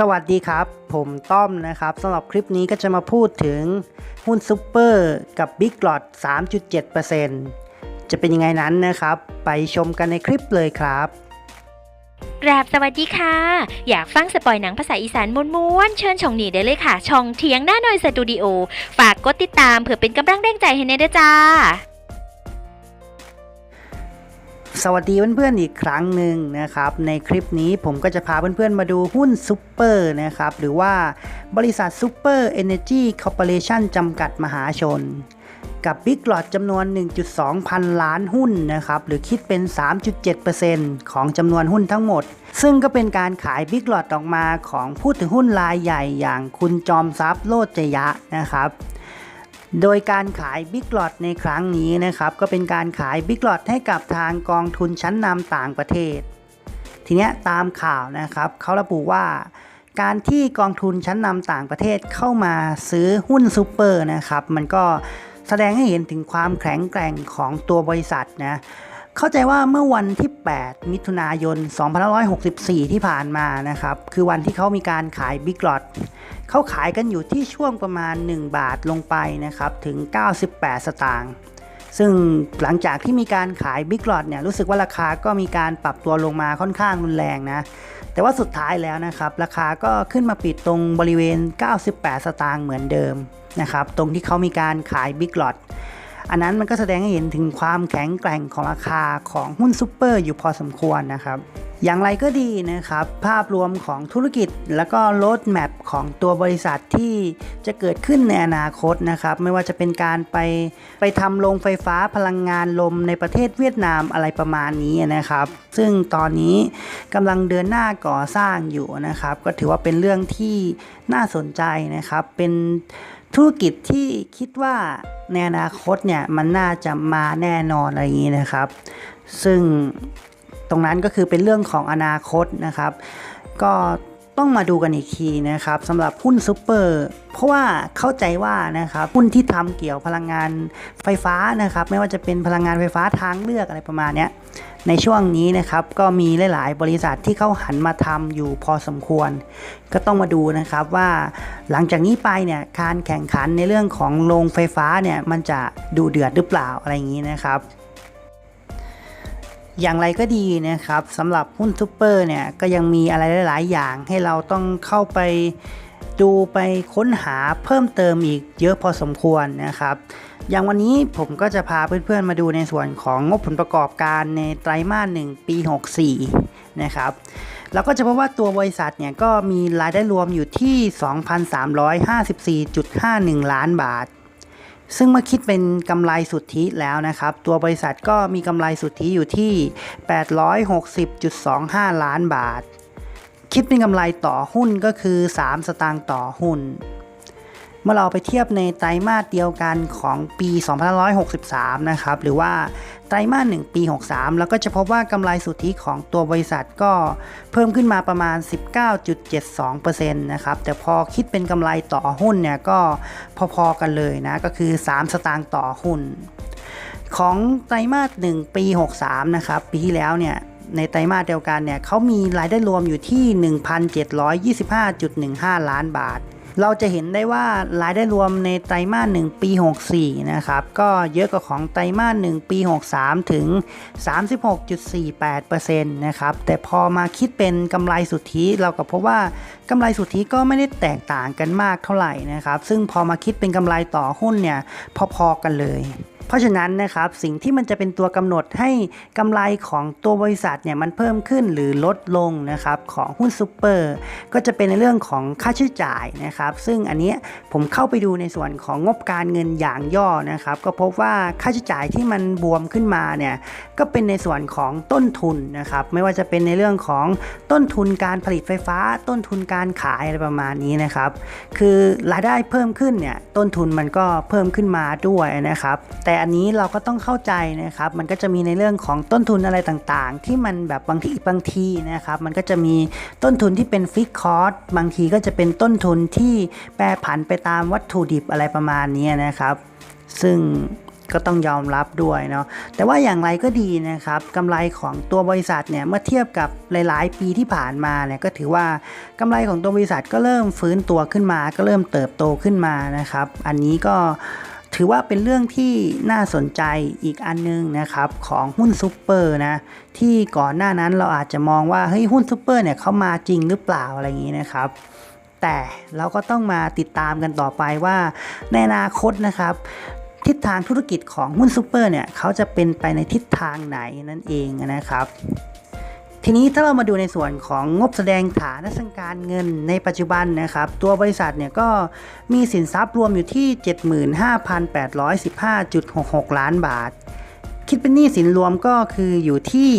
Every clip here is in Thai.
สวัสดีครับ ผมต้อมนะครับสำหรับคลิปนี้ก็จะมาพูดถึงหุ้นซูเปอร์กับ Big l o t 3.7%จะเป็นยังไงนั้นนะครับ ไปชมกันในคลิปเลยครับกราบสวัสดีค่ะ อยากฟังสปอยหนังภาษาอีสานม้วนๆเชิญช่องนี้ได้เลยค่ะ ช่องเทียงหน้าหน่อยสตูดิโอ ฝากกดติดตามเพื่อเป็นกำลังแรงใจให้ในด้จ้า สวัสดีเพื่อนๆอีกครั้งหนึ่งนะครับ ในคลิปนี้ผมก็จะพาเพื่อนๆมาดูหุ้นซูเปอร์นะครับ หรือว่าบริษัทซูเปอร์เอเนจีคอร์ปอเรชั่นจำกัดมหาชน กับ Big l o t จำนวน 1.2 พันล้านหุ้นนะครับ หรือคิดเป็น 3.7%ของจำนวนหุ้นทั้งหมด ซึ่งก็เป็นการขาย Big l o t ออกมาของผู้ถือหุ้นรายใหญ่อย่างคุณจอมทรัพย์โลดจยะนะครับ โดยการขายบิ๊กหลอดในครั้งนี้นะครับ ก็เป็นการขายบิ๊กหลอดให้กับทางกองทุนชั้นนำต่างประเทศ ทีนี้ตามข่าวนะครับเขาระบุว่า การที่กองทุนชั้นนำต่างประเทศเข้ามาซื้อหุ้นซูเปอร์นะครับ มันก็แสดงให้เห็นถึงความแข็งแกร่งของตัวบริษัทนะ เข้าใจว่าเมื่อวันที่ 8 มิถุนายน 2564 ที่ผ่านมานะครับ คือวันที่เขามีการขาย Big l o t เขาขายกันอยู่ที่ช่วงประมาณ 1 บาทลงไปนะครับ ถึง 98 สตางค์ซึ่งหลังจากที่มีการขาย Big l o t เนี่ยรู้สึกว่าราคาก็มีการปรับตัวลงมาค่อนข้างรุนแรงนะ แต่ว่าสุดท้ายแล้วนะครับ ราคาก็ขึ้นมาปิดตรงบริเวณ 98 สตางค์เหมือนเดิมนะครับ ตรงที่เขามีการขาย Big l o t อันนั้นมันก็แสดงให้เห็นถึงความแข็งแกร่งของราคาของหุ้นซูเปอร์อยู่พอสมควรนะครับอย่างไรก็ดีนะครับ ภาพรวมของธุรกิจแล้วก็โ o ดแมปของตัวบริษัทที่จะเกิดขึ้นในอนาคตนะครับ ไม่ว่าจะเป็นการไปไปทำโรงไฟฟ้าพลังงานลมในประเทศเวียดนามอะไรประมาณนี้นะครับ ซึ่งตอนนี้กำลังเดินหน้าก่อสร้างอยู่นะครับ ก็ถือว่าเป็นเรื่องที่น่าสนใจนะครับ เป็น ธุรกิจที่คิดว่าในอนาคตเนี่ยมันน่าจะมาแน่นอนอะไรอย่างนี้นะครับ ซึ่งตรงนั้นก็คือเป็นเรื่องของอนาคตนะครับ ก็ ต้องมาดูกันอีกทีนะครับสำหรับหุ้นซูเปอร์เพราะว่าเข้าใจว่านะครับหุ้นที่ทำเกี่ยวพลังงานไฟฟ้านะครับ ไม่ว่าจะเป็นพลังงานไฟฟ้าทางเลือกอะไรประมาณนี้ในช่วงนี้นะครับก็มีหลาย ๆ บริษัทที่เขาหันมาทำอยู่พอสมควร ก็ต้องมาดูนะครับว่าหลังจากนี้ไปเนี่ยการแข่งขันในเรื่องของโรงไฟฟ้าเนี่ยมันจะดูเดือดหรือเปล่าอะไรอย่างนี้นะครับ อย่างไรก็ดีนะครับสำหรับหุ้นซูเปอร์เนี่ยก็ยังมีอะไรหลาย ๆ อย่างให้เราต้องเข้าไปดูไปค้นหาเพิ่มเติมอีกเยอะพอสมควรนะครับ อย่างวันนี้ผมก็จะพาเพื่อน ๆ มาดูในส่วนของงบผลประกอบการในไตรมาส1ปี 64 นะครับแล้วก็จะพบว่าตัวบริษัทเนี่ยก็มีรายได้รวมอยู่ที่ 2,354.51 ล้านบาท ซึ่งเมื่อคิดเป็นกำไรสุทธิแล้วนะครับ ตัวบริษัทก็มีกำไรสุทธิอยู่ที่ 860.25 ล้านบาท คิดเป็นกำไรต่อหุ้นก็คือ 3 สตางค์ต่อหุ้น เมื่อเราไปเทียบในไตรมาสเดียวกันของปี2563 นะครับ หรือว่าไตรมาส1ปี 63 แล้วก็จะพบว่ากำไรสุทธิของตัวบริษัทก็เพิ่มขึ้นมาประมาณ 19.72%นะครับ แต่พอคิดเป็นกำไรต่อหุ้นเนี่ยก็พอๆกันเลยนะ ก็คือ 3 สตางค์ต่อหุ้น ของไตรมาส1ปี 63 นะครับ ปีที่แล้วเนี่ยในไตรมาสเดียวกันเนี่ยเขามีรายได้รวมอยู่ที่ 1,725.15 ล้านบาท เราจะเห็นได้ว่ารายได้รวมในไตรมาส1ปี 64 นะครับ ก็เยอะกว่าของไตรมาส1ปี 63 ถึง 36.48%นะครับ แต่พอมาคิดเป็นกำไรสุทธิเราก็พบว่ากำไรสุทธิก็ไม่ได้แตกต่างกันมากเท่าไหร่นะครับ ซึ่งพอมาคิดเป็นกำไรต่อหุ้นเนี่ยพอๆกันเลย เพราะฉะนั้นนะครับสิ่งที่มันจะเป็นตัวกำหนดให้กำไรของตัวบริษัทเนี่ยมันเพิ่มขึ้นหรือลดลงนะครับของหุ้นซูเปอร์ก็จะเป็นในเรื่องของค่าใช้จ่ายนะครับ ซึ่งอันนี้ผมเข้าไปดูในส่วนของงบการเงินอย่างย่อนะครับก็พบว่าค่าใช้จ่ายที่มันบวมขึ้นมาเนี่ยก็เป็นในส่วนของต้นทุนนะครับไม่ว่าจะเป็นในเรื่องของต้นทุนการผลิตไฟฟ้า ต้นทุนการขายอะไรประมาณนี้นะครับคือรายได้เพิ่มขึ้นเนี่ยต้นทุนมันก็เพิ่มขึ้นมาด้วยนะครับแต่อันนี้เราก็ต้องเข้าใจนะครับ มันก็จะมีในเรื่องของต้นทุนอะไรต่างๆ ที่มันแบบบางทีบางทีนะครับ มันก็จะมีต้นทุนที่เป็นฟิกคอร์สบางทีก็จะเป็นต้นทุนที่แปรผันไปตามวัตถุดิบอะไรประมาณนี้นะครับ ซึ่งก็ต้องยอมรับด้วยเนาะแต่ว่าอย่างไรก็ดีนะครับกำไรของตัวบริษัทเนี่ยเมื่อเทียบกับหลาย ๆ ปีที่ผ่านมาเนี่ยก็ถือว่ากำไรของตัวบริษัทก็เริ่มฟื้นตัวขึ้นมา ก็เริ่มเติบโตขึ้นมานะครับ อันนี้ก็ ถือว่าเป็นเรื่องที่น่าสนใจอีกอันนึงนะครับของหุ้นซูเปอร์นะที่ก่อนหน้านั้นเราอาจจะมองว่าเฮ้ยหุ้นซูเปอร์เนี่ยเขามาจริงหรือเปล่าอะไรอย่างนี้นะครับแต่เราก็ต้องมาติดตามกันต่อไปว่าในอนาคตนะครับ ทิศทางธุรกิจของหุ้นซูเปอร์เนี่ยเขาจะเป็นไปในทิศทางไหนนั่นเองนะครับ ทีนี้ถ้าเรามาดูในส่วนของงบแสดงฐานทางการเงินในปัจจุบันนะครับ ตัวบริษัทเนี่ยก็มีสินทรัพย์รวมอยู่ที่ 75,815.66 ล้านบาท คิดเป็นหนี้สินรวมก็คืออยู่ที่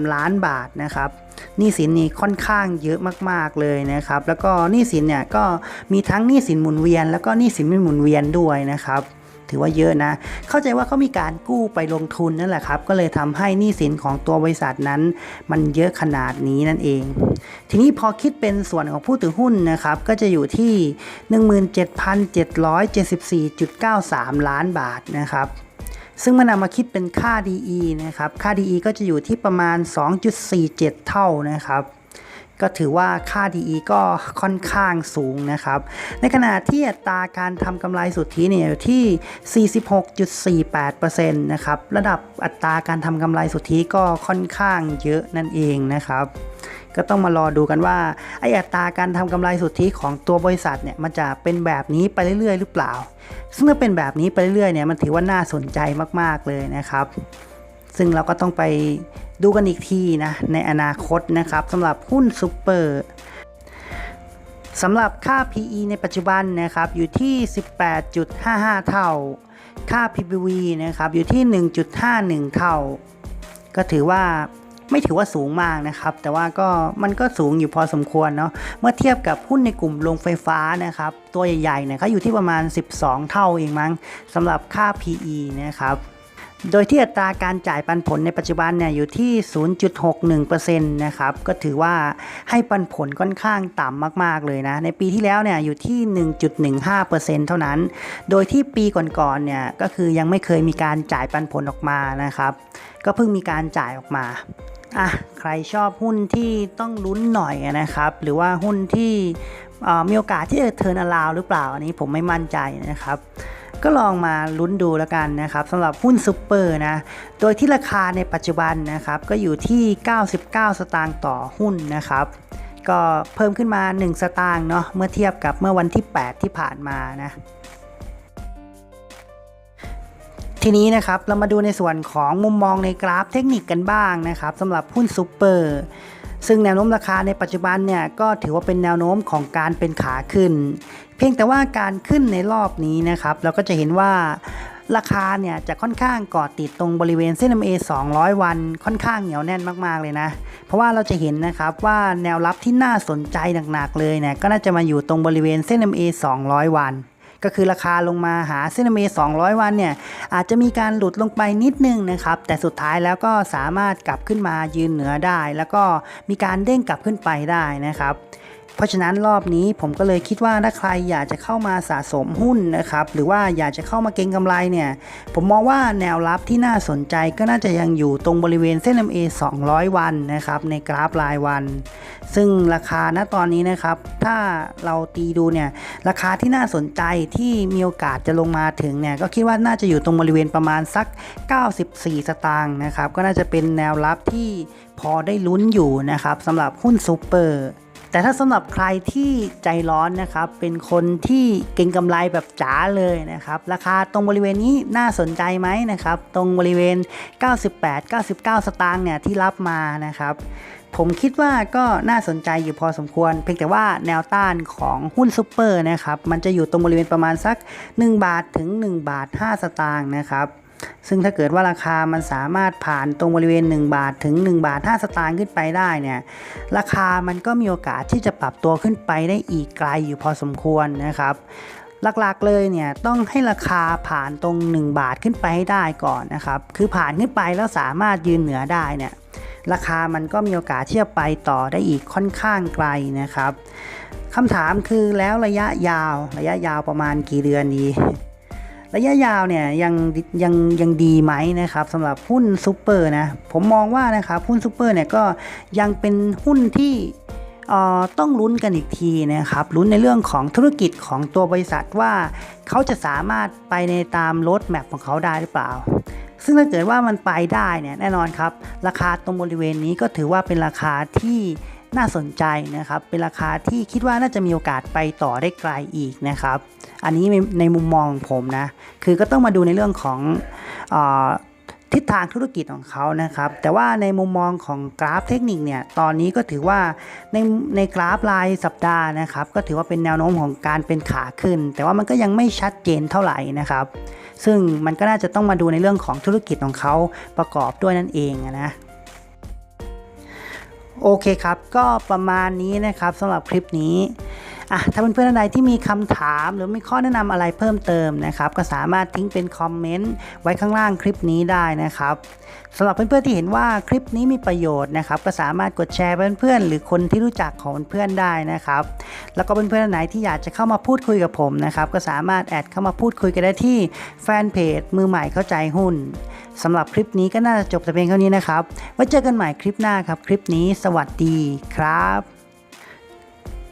53,935.93 ล้านบาทนะครับหนี้สินนี่ค่อนข้างเยอะมาก ๆ เลยนะครับ แล้วก็หนี้สินเนี่ยก็มีทั้งหนี้สินหมุนเวียน แล้วก็หนี้สินไม่หมุนเวียนด้วยนะครับ ถือว่าเยอะนะ เข้าใจว่าเขามีการกู้ไปลงทุนนั่นแหละครับ ก็เลยทำให้หนี้สินของตัวบริษัทนั้น มันเยอะขนาดนี้นั่นเอง ทีนี้พอคิดเป็นส่วนของผู้ถือหุ้นนะครับ ก็จะอยู่ที่ 17,774.93 ล้านบาทนะครับซึ่งมันนำมาคิดเป็นค่า DE นะครับ ค่า DE ก็จะอยู่ที่ประมาณ 2.47 เท่านะครับ ก็ถือว่าค่า DE ก็ค่อนข้างสูงนะครับ ในขณะที่อัตราการทำกำไรสุทธิเนี่ยอยู่ที่ 46.48%นะครับ ระดับอัตราการทำกำไรสุทธิก็ค่อนข้างเยอะนั่นเองนะครับก็ต้องมารอดูกันว่าไออัตราการทำกำไรสุทธิของตัวบริษัทเนี่ยมันจะเป็นแบบนี้ไปเรื่อยๆ หรือเปล่า ซึ่งถ้าเป็นแบบนี้ไปเรื่อยๆเนี่ยมันถือว่าน่าสนใจมากๆเลยนะครับ ซึ่งเราก็ต้องไป ดูกันอีกทีนะในอนาคตนะครับสำหรับหุ้นซูเปอร์สำหรับค่า PE ในปัจจุบันนะครับอยู่ที่ 18.55 เท่า ค่า PBV นะครับอยู่ที่ 1.51 เท่า ก็ถือว่าไม่ถือว่าสูงมากนะครับ แต่ว่าก็มันก็สูงอยู่พอสมควรเนาะเมื่อเทียบกับหุ้นในกลุ่มโรงไฟฟ้านะครับ ตัวใหญ่ๆเนี่ยเขาอยู่ที่ประมาณ 12 เท่าเองมั้งสำหรับค่า PE นะครับ โดยที่อัตราการจ่ายปันผลในปัจจุบันเนี่ยอยู่ที่ 0.61%นะครับ ก็ถือว่าให้ปันผลค่อนข้างต่ำมาก ๆ เลยนะ ในปีที่แล้วเนี่ยอยู่ที่ 1.15%เท่านั้น โดยที่ปีก่อนๆเนี่ยก็คือยังไม่เคยมีการจ่ายปันผลออกมานะครับ ก็เพิ่งมีการจ่ายออกมาอะใครชอบหุ้นที่ต้องลุ้นหน่อยนะครับ หรือว่าหุ้นที่มีโอกาสที่จะเทิร์นอลาวหรือเปล่า อันนี้ผมไม่มั่นใจนะครับ ก็ลองมาลุ้นดูแล้วกันนะครับสำหรับหุ้นซูเปอร์นะ โดยที่ราคาในปัจจุบันนะครับ ก็อยู่ที่ 99 สตางค์ต่อหุ้นนะครับ ก็เพิ่มขึ้นมา 1 สตางค์เนาะเมื่อเทียบกับเมื่อวันที่ 8 ที่ผ่านมานะทีนี้นะครับเรามาดูในส่วนของมุมมองในกราฟเทคนิคกันบ้างนะครับสำหรับหุ้นซูเปอร์ซึ่งแนวโน้มราคาในปัจจุบันเนี่ยก็ถือว่าเป็นแนวโน้มของการเป็นขาขึ้น พียงแต่ว่าการขึ้นในรอบนี้นะครับ เราก็จะเห็นว่าราคาเนี่ยจะค่อนข้างเกาะติดตรงบริเวณเส้น MA 200 วันค่อนข้างเหนียวแน่นมากๆเลยนะ เพราะว่าเราจะเห็นนะครับว่าแนวรับที่น่าสนใจหนักๆเลยเนี่ยก็น่าจะมาอยู่ตรงบริเวณเส้น MA 200 วัน ก็คือราคาลงมาหาเส้นเม200 วันเนี่ยอาจจะมีการหลุดลงไปนิดนึงนะครับ แต่สุดท้ายแล้วก็สามารถกลับขึ้นมายืนเหนือได้ แล้วก็มีการเด้งกลับขึ้นไปได้นะครับ เพราะฉะนั้นรอบนี้ผมก็เลยคิดว่าถ้าใครอยากจะเข้ามาสะสมหุ้นนะครับหรือว่าอยากจะเข้ามาเก็งกำไรเนี่ยผมมองว่าแนวรับที่น่าสนใจก็น่าจะยังอยู่ตรงบริเวณเส้น MA 200 วันนะครับในกราฟรายวัน ซึ่งราคาณตอนนี้นะครับ ถ้าเราตีดูเนี่ยราคาที่น่าสนใจที่มีโอกาสจะลงมาถึงเนี่ยก็คิดว่าน่าจะอยู่ตรงบริเวณประมาณสัก 94 สตางค์นะครับก็น่าจะเป็นแนวรับที่พอได้ลุ้นอยู่นะครับสำหรับหุ้นซูเปอร์ แต่ถ้าสำหรับใครที่ใจร้อนนะครับ เป็นคนที่เก่งกำไรแบบจ๋าเลยนะครับ ราคาตรงบริเวณนี้น่าสนใจไหมนะครับ ตรงบริเวณ 98-99 สตางค์เนี่ยที่รับมานะครับผมคิดว่าก็น่าสนใจอยู่พอสมควร เพียงแต่ว่าแนวต้านของหุ้นซูเปอร์นะครับ มันจะอยู่ตรงบริเวณประมาณสัก 1 บาทถึง 1 บาท 5 สตางค์นะครับ ซึ่งถ้าเกิดว่าราคามันสามารถผ่านตรงบริเวณ 1 บาทถึง 1 บาท 5 สตางค์ขึ้นไปได้เนี่ยราคามันก็มีโอกาสที่จะปรับตัวขึ้นไปได้อีกไกลอยู่พอสมควรนะครับหลักๆเลยเนี่ยต้องให้ราคาผ่านตรง 1 บาทขึ้นไปให้ได้ก่อนนะครับคือผ่านขึ้นไปแล้วสามารถยืนเหนือได้เนี่ยราคามันก็มีโอกาสที่จะไปต่อได้อีกค่อนข้างไกลนะครับคำถามคือแล้วระยะยาวระยะยาวประมาณกี่เดือนดี ระยะยาวเนี่ยยังยังยังดีไหมนะครับสำหรับหุ้นซูเปอร์นะผมมองว่านะครับหุ้นซูเปอร์เนี่ยก็ยังเป็นหุ้นที่ต้องลุ้นกันอีกทีนะครับลุ้นในเรื่องของธุรกิจของตัวบริษัทว่าเขาจะสามารถไปในตามรถแมพของเขาได้หรือเปล่า ซึ่งถ้าเกิดว่ามันไปได้เนี่ยแน่นอนครับ ราคาตรงบริเวณนี้ก็ถือว่าเป็นราคาที่ น่าสนใจนะครับ เป็นราคาที่คิดว่าน่าจะมีโอกาสไปต่อได้ไกลอีกนะครับ อันนี้ในมุมมองของผมนะ คือก็ต้องมาดูในเรื่องของออทิศทางธุรกิจของเขานะครับ แต่ว่าในมุมมองของกราฟเทคนิคเนี่ย ตอนนี้ก็ถือว่าในในกราฟรายสัปดาห์นะครับ ก็ถือว่าเป็นแนวโน้มของการเป็นขาขึ้น แต่ว่ามันก็ยังไม่ชัดเจนเท่าไหร่นะครับ ซึ่งมันก็น่าจะต้องมาดูในเรื่องของธุรกิจของเขาประกอบด้วยนั่นเองนะ โอเคครับ ก็ประมาณนี้นะครับสำหรับคลิปนี้ อะถ้าเพื่อนๆท่านใดที่มีคำถามหรือมีข้อแนะนำอะไรเพิ่มเติมนะครับ ก็สามารถทิ้งเป็นคอมเมนต์ไว้ข้างล่างคลิปนี้ได้นะครับสำหรับเพื่อนๆที่เห็นว่าคลิปนี้มีประโยชน์นะครับ ก็สามารถกดแชร์เพื่อนๆหรือคนที่รู้จักของเพื่อนได้นะครับ แล้วก็เพื่อนๆท่านไหนที่อยากจะเข้ามาพูดคุยกับผมนะครับ ก็สามารถแอดเข้ามาพูดคุยกันได้ที่แฟนเพจมือใหม่เข้าใจหุ้นสำหรับคลิปนี้ก็น่าจะจบแต่เพียงเท่านี้นะครับไว้เจอกันใหม่คลิปหน้าครับ คลิปนี้สวัสดีครับ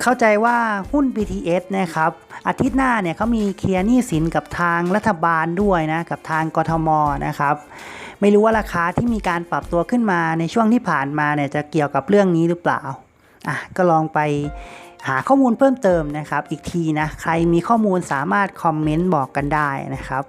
เข้าใจว่าหุ้น BTS นะครับอาทิตย์หน้าเนี่ยเขามีเคลียร์หนี้สินกับทางรัฐบาลด้วยนะกับทางกทมนะครับไม่รู้ว่าราคาที่มีการปรับตัวขึ้นมาในช่วงที่ผ่านมาเนี่ยจะเกี่ยวกับเรื่องนี้หรือเปล่าอะก็ลองไปหาข้อมูลเพิ่มเติมนะครับ อีกทีนะ ใครมีข้อมูลสามารถคอมเมนต์บอกกันได้นะครับ